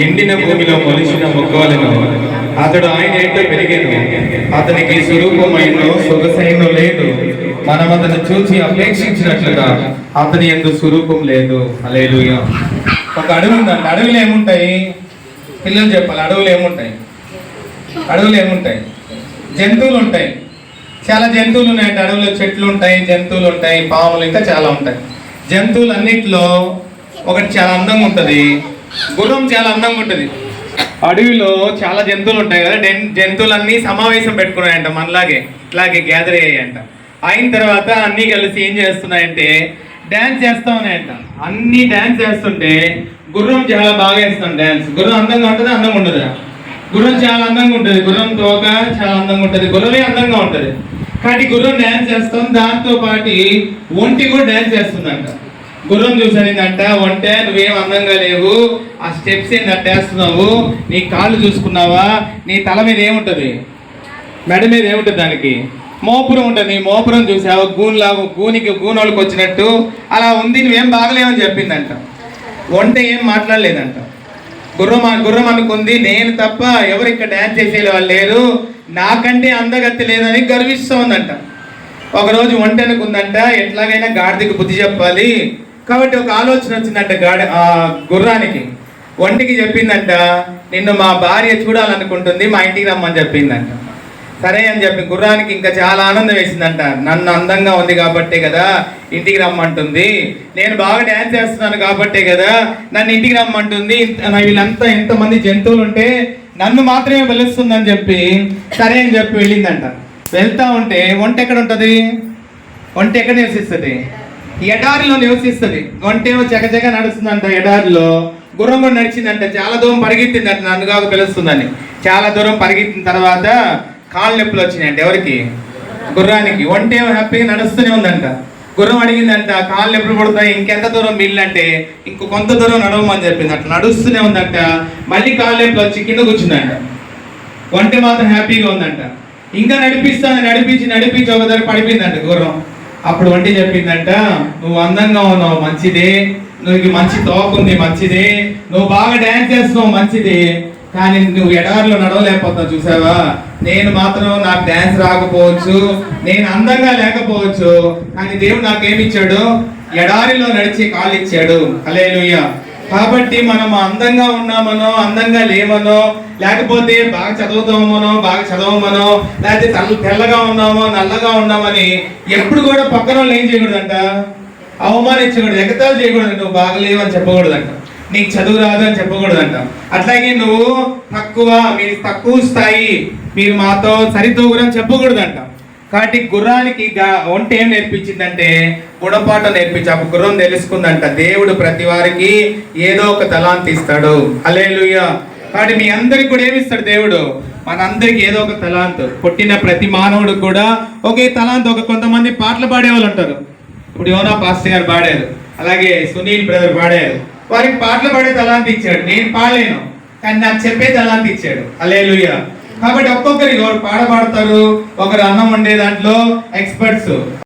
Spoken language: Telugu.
ఎండిన భూమిలో మొలిచిన మొక్కవలను అతడు ఆయన ఏంటో పెరిగాను? అతనికి స్వరూపమైన సొగసైనో లేదు. మనం అతను చూసి అపేక్షించినట్లుగా అతని ఎందు స్వరూపం లేదు. అలేదు ఒక అడవి ఉందండి అడవులు ఏముంటాయి? పిల్లలు చెప్పాలి. అడవులు ఏముంటాయి? అడవులు ఏముంటాయి? జంతువులు ఉంటాయి. చాలా జంతువులు ఉన్నాయండి అడవిలో చెట్లు ఉంటాయి జంతువులు ఉంటాయి పాములు ఇంకా చాలా ఉంటాయి. జంతువులన్నిటిలో ఒకటి చాలా అందంగా ఉంటుంది. గుర్రం చాలా అందంగా ఉంటుంది. అడవిలో చాలా జంతువులు ఉంటాయి కదా జంతువులన్నీ సమావేశం పెట్టుకున్నాయంట మనలాగే ఇట్లాగే గ్యాదర్ అయ్యాయంట. అయిన తర్వాత అన్నీ కలిసి ఏం చేస్తున్నాయంటే డ్యాన్స్ చేస్తా ఉన్నాయంట. అన్నీ డ్యాన్స్ చేస్తుంటే గుర్రం చాలా బాగా వేస్తాం డ్యాన్స్ గుర్రం అందంగా ఉంటుంది అందంగా ఉండదు? గుర్రం చాలా అందంగా ఉంటుంది. గుర్రం తోక చాలా అందంగా ఉంటుంది. గుర్రమే అందంగా ఉంటుంది. కాబట్టి గుర్రం డ్యాన్స్ చేస్తాం దాంతో పాటు ఒంటి కూడా డ్యాన్స్ చేస్తుందంట. గుర్రం చూసానిందంట ఒంటే నువ్వేం అందంగా లేవు. ఆ స్టెప్స్ ఏంటి అట్టేస్తున్నావు నీ కాళ్ళు చూసుకున్నావా? నీ తల మీద ఏముంటుంది? మెడ మీద ఏముంటుంది దానికి? మోపురం ఉంటుంది. నీ మోపురం చూసావు? గూన్లాగా గూనికి గూనోళ్ళకి వచ్చినట్టు. అలా ఉంది నువ్వేం బాగలేవని చెప్పిందంట. వంట ఏం మాట్లాడలేదంట. గుర్రం గుర్రం అనుకుంది నేను తప్ప ఎవరు ఇక్కడ డ్యాన్స్ చేసే వాళ్ళు లేరు. నాకంటే అందగత్తి లేదని గర్విస్తూ ఉందంట ఒకరోజు వంట అనుకుందంట ఎట్లాగైనా గాడిదకి బుద్ధి చెప్పాలి. కాబట్టి ఒక ఆలోచన వచ్చిందంట గాడ ఆ గుర్రానికి. ఒంటికి చెప్పిందంట నిన్ను మా భార్య చూడాలనుకుంటుంది మా ఇంటికి రమ్మని చెప్పిందంట. సరే అని చెప్పి గుర్రానికి ఇంకా చాలా ఆనందం వేసిందంట. నన్ను అందంగా ఉంది కాబట్టే కదా ఇంటికి రమ్మంటుంది. నేను బాగా డ్యాన్స్ చేస్తున్నాను కాబట్టే కదా నన్ను ఇంటికి రమ్మంటుంది. వీళ్ళంతా ఎంతమంది జంతువులు ఉంటే నన్ను మాత్రమే పిలుస్తుందని చెప్పి సరే అని చెప్పి వెళ్ళిందంట. వెళ్తా ఉంటే ఒంట ఎక్కడ ఉంటుంది? ఒంట ఎక్కడ నివసిస్తుంది? ఎడారిలో నివసిస్తుంది. ఒంటేమో చకచక నడుస్తుందంట ఎడారిలో. గుర్రం కూడా నడిచిందంట చాలా దూరం పరిగెత్తిందంట నన్నుగాకు పిలుస్తుందని. చాలా దూరం పరిగెత్తిన తర్వాత కాళ్ళు నొప్పులు వచ్చినాయంట ఎవరికి? గుర్రానికి. ఒంటేమో హ్యాపీగా నడుస్తూనే ఉందంట. గుర్రం అడిగిందంట కాళ్ళు ఎప్పుడు పడతాయి ఇంకెంత దూరం మిల్లంటే ఇంకో కొంత దూరం నడవమని చెప్పింది అట్లా నడుస్తూనే ఉందంట. మళ్ళీ కాళ్ళు ఎప్పుడు వచ్చి కింద కూర్చుందంట. ఒంటె మాత్రం హ్యాపీగా ఉందంట. ఇంకా నడిపిస్తాను నడిపించి నడిపించి ఒక దగ్గర పడిపోయిందంట గుర్రం. అప్పుడు వంటి చెప్పిందంట నువ్వు అందంగా ఉన్నావు మంచిదే. నువ్వు మంచి తోకుంది మంచిదే. నువ్వు బాగా డ్యాన్స్ చేస్తున్నావు మంచిదే. కానీ నువ్వు ఎడారిలో నడవలేకపోతావు చూసావా? నేను మాత్రం నాకు డ్యాన్స్ రాకపోవచ్చు నేను అందంగా లేకపోవచ్చు కానీ దేవుడు నాకేమిచ్చాడు ఎడారిలో నడిచి కాలు ఇచ్చాడు. హల్లెలూయా. కాబట్టి మనం అందంగా ఉన్నామనో అందంగా లేమనో లేకపోతే బాగా చదువుతామనో బాగా చదవమనో లేకపోతే తెల్ల తెల్లగా ఉన్నామో నల్లగా ఉన్నామని ఎప్పుడు కూడా పక్కన వాళ్ళు ఏం చేయకూడదంట? అవమానించకూడదు ఎగతాలు చేయకూడదు నువ్వు బాగలేవు అని చెప్పకూడదంట. నీకు చదువు రాదు అని చెప్పకూడదంట. అట్లాగే నువ్వు తక్కువ మీరు తక్కువ స్థాయి మీరు మాతో సరితూగురని చెప్పకూడదంట. కాబట్టి గుర్రానికి గా- ఒంట ఏం నేర్పించిందంటే గుణపాఠం నేర్పించి ఆ గుర్రం తెలుసుకుందంట. దేవుడు ప్రతి వారికి ఏదో ఒక తలాంతి ఇస్తాడు అలేలుయ కాబట్టి మీ అందరికి కూడా ఏమిస్తాడు దేవుడు? మనందరికి ఏదో ఒక తలాంత్. పుట్టిన ప్రతి మానవుడు కూడా ఒకే తలాంత్. ఒక కొంతమంది పాటలు పాడే వాళ్ళు ఉంటారు. ఇప్పుడు యోనా పాస్టర్ గారు పాడారు. అలాగే సునీల్ బ్రదర్ పాడారు. వారికి పాటలు పాడే తలాంతి ఇచ్చాడు. నేను పాడలేను. కానీ నాకు చెప్పే తలాంతి ఇచ్చాడు. అలేలుయ్య కాబట్టి ఒక్కొక్కరికి ఒకరు పాడ పాడతారు? ఒకరు అన్నం వండే దాంట్లో ఎక్స్పర్ట్స్.